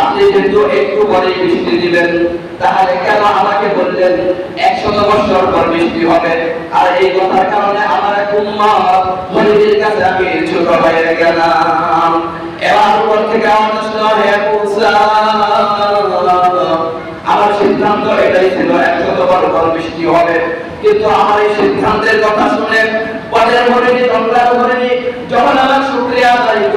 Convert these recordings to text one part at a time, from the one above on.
আপনি যেহেতু একটু পরে বৃষ্টি দিবেন। তাহলে কেন আমাকে বললেন, একশত বছর পর বৃষ্টি হবে? আর এই কথার কারণে আমার এক উম্মত কাছে আমি ছোট হয়ে গেলাম। আমার সিদ্ধান্ত এটাই ছিল, একশত বড় বড় বৃষ্টি হবে। কিন্তু আমার এই সিদ্ধান্তের কথা শুনে পদের ভরেনি দমলার ভরেনি যখন আমার শুক্রিয়া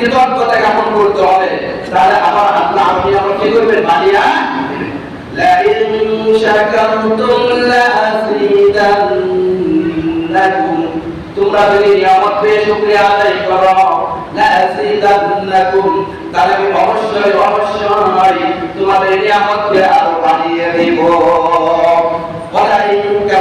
কৃতজ্ঞতা জ্ঞাপন করতে হবে। তাহলে আবার আল্লাহ আপনি আমার কি করবেন তোমরা যদি পেয়ে তাহলে আমি অবশ্যই তোমাদের নিয়ামতকে আরও বাড়িয়ে দেবো।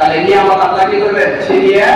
তাহলে নিয়ামত আল্লাহ কি করবে ছিনিয়ে